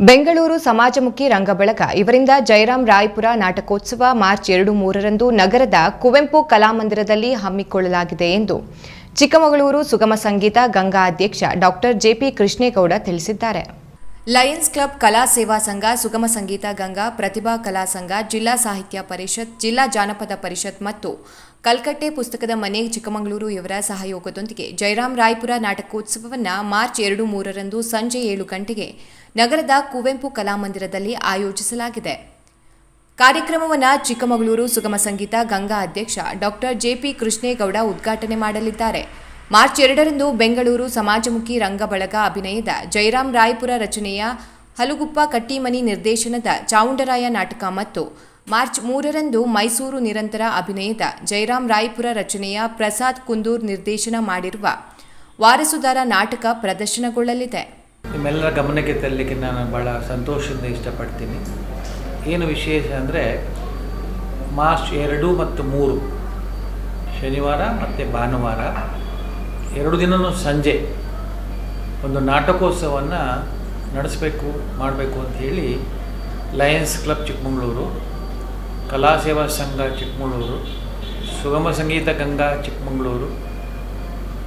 ಬೆಂಗಳೂರು ಸಮಾಜಮುಖಿ ರಂಗಬೆಳಗ ಇವರಿಂದ ಜಯರಾಮ್ ರಾಯ್ಪುರ ನಾಟಕೋತ್ಸವ ಮಾರ್ಚ್ ಎರಡು ಮೂರರಂದು ನಗರದ ಕುವೆಂಪು ಕಲಾಮಂದಿರದಲ್ಲಿ ಹಮ್ಮಿಕೊಳ್ಳಲಾಗಿದೆ ಎಂದು ಚಿಕ್ಕಮಗಳೂರು ಸುಗಮ ಸಂಗೀತ ಗಂಗಾ ಅಧ್ಯಕ್ಷ ಡಾಕ್ಟರ್ ಜೆಪಿ ಕೃಷ್ಣೇಗೌಡ ತಿಳಿಸಿದ್ದಾರೆ. ಲಯನ್ಸ್ ಕ್ಲಬ್ ಕಲಾ ಸೇವಾ ಸಂಘ, ಸುಗಮ ಸಂಗೀತ ಗಂಗಾ, ಪ್ರತಿಭಾ ಕಲಾ ಸಂಘ, ಜಿಲ್ಲಾ ಸಾಹಿತ್ಯ ಪರಿಷತ್, ಜಿಲ್ಲಾ ಜಾನಪದ ಪರಿಷತ್ ಮತ್ತು ಕಲ್ಕಟ್ಟೆ ಪುಸ್ತಕದ ಮನೆ ಚಿಕ್ಕಮಗಳೂರು ಇವರ ಸಹಯೋಗದೊಂದಿಗೆ ಜಯರಾಮ್ ರಾಯ್ಪುರ ನಾಟಕೋತ್ಸವವನ್ನು ಮಾರ್ಚ್ ಎರಡು ಮೂರರಂದು ಸಂಜೆ ಏಳು ಗಂಟೆಗೆ ನಗರದ ಕುವೆಂಪು ಕಲಾಮಂದಿರದಲ್ಲಿ ಆಯೋಜಿಸಲಾಗಿದೆ. ಕಾರ್ಯಕ್ರಮವನ್ನು ಚಿಕ್ಕಮಗಳೂರು ಸುಗಮ ಸಂಗೀತ ಗಂಗಾ ಅಧ್ಯಕ್ಷ ಡಾಕ್ಟರ್ ಜೆಪಿ ಕೃಷ್ಣೇಗೌಡ ಉದ್ಘಾಟನೆ ಮಾಡಲಿದ್ದಾರೆ. ಮಾರ್ಚ್ ಎರಡರಂದು ಬೆಂಗಳೂರು ಸಮಾಜಮುಖಿ ರಂಗಬಳಗ ಅಭಿನಯದ ಜಯರಾಮ್ ರಾಯ್ಪುರ ರಚನೆಯ ಹಲುಗುಪ್ಪ ಕಟ್ಟಿಮನಿ ನಿರ್ದೇಶನದ ಚಾವುಂಡರಾಯ ನಾಟಕ ಮತ್ತು ಮಾರ್ಚ್ ಮೂರರಂದು ಮೈಸೂರು ನಿರಂತರ ಅಭಿನಯದ ಜಯರಾಮ್ ರಾಯ್ಪುರ ರಚನೆಯ ಪ್ರಸಾದ್ ಕುಂದೂರ್ ನಿರ್ದೇಶನ ಮಾಡಿರುವ ವಾರಸುದಾರ ನಾಟಕ ಪ್ರದರ್ಶನಗೊಳ್ಳಲಿದೆ. ನಿಮ್ಮೆಲ್ಲರ ಗಮನಕ್ಕೆ ತರಲಿಕ್ಕೆ ನಾನು ಬಹಳ ಸಂತೋಷದಿಂದ ಇಷ್ಟಪಡ್ತೀನಿ. ಏನು ವಿಶೇಷ ಅಂದರೆ ಮಾರ್ಚ್ ಎರಡು ಮತ್ತು ಮೂರು ಶನಿವಾರ ಮತ್ತು ಭಾನುವಾರ ಎರಡು ದಿನವೂ ಸಂಜೆ ಒಂದು ನಾಟಕೋತ್ಸವವನ್ನು ನಡೆಸಬೇಕು, ಮಾಡಬೇಕು ಅಂತ ಹೇಳಿ ಲಯನ್ಸ್ ಕ್ಲಬ್ ಚಿಕ್ಕಮಗಳೂರು, ಕಲಾ ಸೇವಾ ಸಂಘ ಚಿಕ್ಕಮಗಳೂರು, ಸುಗಮ ಸಂಗೀತ ಗಂಗಾ ಚಿಕ್ಕಮಗಳೂರು,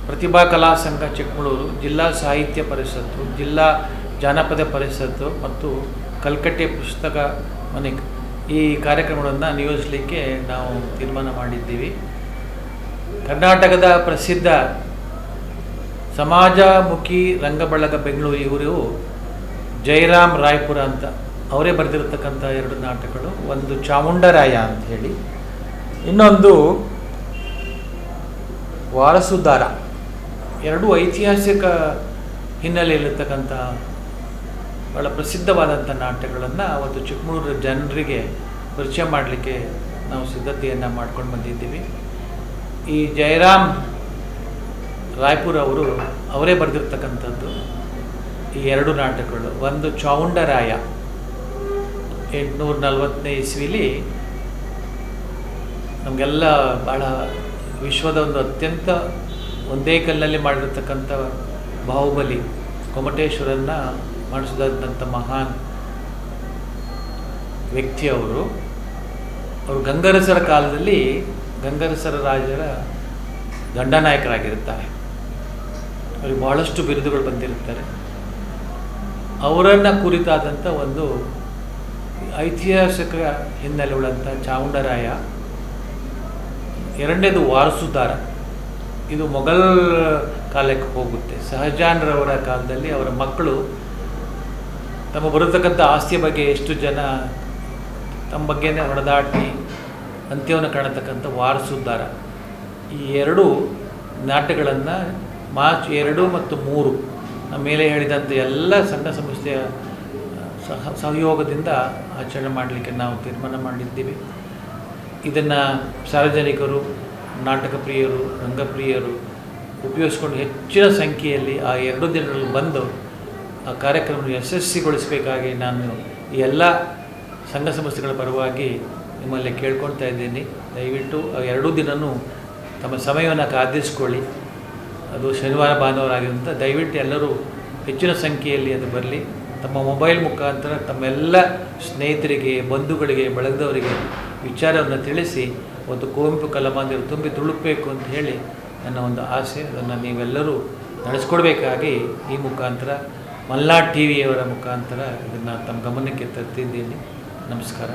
ಪ್ರತಿಭಾ ಕಲಾ ಸಂಘ ಚಿಕ್ಕಮಗಳೂರು, ಜಿಲ್ಲಾ ಸಾಹಿತ್ಯ ಪರಿಷತ್ತು, ಜಿಲ್ಲಾ ಜಾನಪದ ಪರಿಷತ್ತು ಮತ್ತು ಕಲ್ಕಟ್ಟೆ ಪುಸ್ತಕ ಮನೆ ಈ ಕಾರ್ಯಕ್ರಮಗಳನ್ನು ನಿಯೋಜಿಸಲಿಕ್ಕೆ ನಾವು ತೀರ್ಮಾನ ಮಾಡಿದ್ದೀವಿ. ಕರ್ನಾಟಕದ ಪ್ರಸಿದ್ಧ ಸಮಾಜಮುಖಿ ರಂಗಬಳಗ ಬೆಂಗಳೂರು ಇವರು ಜಯರಾಮ್ ರಾಯ್ಪುರ ಅಂತ. ಅವರೇ ಬರೆದಿರತಕ್ಕಂಥ ಎರಡು ನಾಟಕಗಳು. ಒಂದು ಚಾಮುಂಡರಾಯ ಅಂತ ಹೇಳಿ. ಇನ್ನೊಂದು ವಾರಸುದಾರ. ಎರಡು ಐತಿಹಾಸಿಕ ಹಿನ್ನೆಲೆಯಲ್ಲಿರ್ತಕ್ಕಂಥ ಬಹಳ ಪ್ರಸಿದ್ಧವಾದಂಥ ನಾಟಕಗಳನ್ನು ಅವತ್ತು ಚಿಕ್ಕಮಗಳೂರು ಜನರಿಗೆ ಪರಿಚಯ ಮಾಡಲಿಕ್ಕೆ ನಾವು ಸಿದ್ಧತೆಯನ್ನು ಮಾಡ್ಕೊಂಡು ಬಂದಿದ್ದೀವಿ. ಈ ಜಯರಾಮ್ ರಾಯ್ಪುರ್ ಅವರು ಅವರೇ ಬರೆದಿರ್ತಕ್ಕಂಥದ್ದು ಈ ಎರಡು ನಾಟಕಗಳು. ಒಂದು ಚೌಂಡರಾಯ ಎಂಟುನೂರ ನಲವತ್ತನೇ ಇಸ್ವಿಲಿ ನಮಗೆಲ್ಲ ಭಾಳ ವಿಶ್ವದ ಒಂದು ಅತ್ಯಂತ ಒಂದೇ ಕಲ್ಲಲ್ಲಿ ಮಾಡಿರ್ತಕ್ಕಂಥ ಬಾಹುಬಲಿ ಗೊಮಟೇಶ್ವರನ್ನ ಮಾಡಿಸಿದಂಥ ಮಹಾನ್ ವ್ಯಕ್ತಿ ಅವರು. ಅವರು ಗಂಗರಸರ ಕಾಲದಲ್ಲಿ ಗಂಗರಸರ ರಾಜರ ದಂಡನಾಯಕರಾಗಿರುತ್ತಾರೆ. ಅವರಿಗೆ ಬಹಳಷ್ಟು ಬಿರುದುಗಳು ಬಂದಿರುತ್ತಾರೆ. ಅವರನ್ನು ಕುರಿತಾದಂಥ ಒಂದು ಐತಿಹಾಸಿಕ ಹಿನ್ನೆಲೆ ಉಳ್ಳಂಥ ಚಾಮುಂಡರಾಯ, ಎರಡನೇದು ವಾರಸುದಾರ. ಇದು ಮೊಘಲ್ ಕಾಲಕ್ಕೆ ಹೋಗುತ್ತೆ. ಸಹಜಾನ್ರವರ ಕಾಲದಲ್ಲಿ ಅವರ ಮಕ್ಕಳು ತಮ್ಮ ಬರತಕ್ಕಂಥ ಆಸ್ತಿಯ ಬಗ್ಗೆ ಎಷ್ಟು ಜನ ತಮ್ಮ ಬಗ್ಗೆನೇ ಹೊಡೆದಾಟಿ ಅಂತ್ಯವನ್ನು ಕಾಣತಕ್ಕಂಥ ವಾರಸುದಾರ. ಈ ಎರಡು ನಾಟಕಗಳನ್ನು ಮಾರ್ಚ್ ಎರಡು ಮತ್ತು ಮೂರು ಮೇಲೆ ಹೇಳಿದಂಥ ಎಲ್ಲ ಸಂಘ ಸಂಸ್ಥೆಯ ಸಹ, ಸಹಯೋಗದಿಂದ ಆಚರಣೆ ಮಾಡಲಿಕ್ಕೆ ನಾವು ತೀರ್ಮಾನ ಮಾಡಿದ್ದೀವಿ. ಇದನ್ನು ಸಾರ್ವಜನಿಕರು, ನಾಟಕ ಪ್ರಿಯರು ರಂಗಪ್ರಿಯರು ಉಪಯೋಗಿಸ್ಕೊಂಡು ಹೆಚ್ಚಿನ ಸಂಖ್ಯೆಯಲ್ಲಿ ಆ ಎರಡು ದಿನಗಳಲ್ಲಿ ಬಂದು ಆ ಕಾರ್ಯಕ್ರಮವನ್ನು ಯಶಸ್ವಿಗೊಳಿಸಬೇಕಾಗಿ ನಾನು ಈ ಎಲ್ಲ ಸಂಘ ಸಂಸ್ಥೆಗಳ ಪರವಾಗಿ ನಿಮ್ಮಲ್ಲಿ ಕೇಳ್ಕೊಳ್ತಾ ಇದ್ದೀನಿ. ದಯವಿಟ್ಟು ಆ ಎರಡೂ ದಿನವೂ ತಮ್ಮ ಸಮಯವನ್ನು ಕಾದಿರಿಸ್ಕೊಳ್ಳಿ ಅದು ಶನಿವಾರ ಭಾನುವಾರ ಆಗಿರುವಂಥ ದಯವಿಟ್ಟು ಎಲ್ಲರೂ ಹೆಚ್ಚಿನ ಸಂಖ್ಯೆಯಲ್ಲಿ ಅದು ಬರಲಿ. ತಮ್ಮ ಮೊಬೈಲ್ ಮುಖಾಂತರ ತಮ್ಮೆಲ್ಲ ಸ್ನೇಹಿತರಿಗೆ, ಬಂಧುಗಳಿಗೆ, ಬಳಗದವರಿಗೆ ವಿಚಾರವನ್ನು ತಿಳಿಸಿ, ಒಂದು ಕುವೆಂಪು ಕಲಾಮಂದಿರ ತುಂಬಿ ತುಳುಕಬೇಕು ಅಂತ ಹೇಳಿ ನನ್ನ ಒಂದು ಆಸೆ. ಅದನ್ನು ನೀವೆಲ್ಲರೂ ನಡೆಸ್ಕೊಡ್ಬೇಕಾಗಿ ಈ ಮುಖಾಂತರ ಮಲ್ನಾಡ್ ಟಿ ವಿಯವರ ಮುಖಾಂತರ ಇದನ್ನು ತಮ್ಮ ಗಮನಕ್ಕೆ ತರ್ತಿದ್ದೀನಿ. ನಮಸ್ಕಾರ.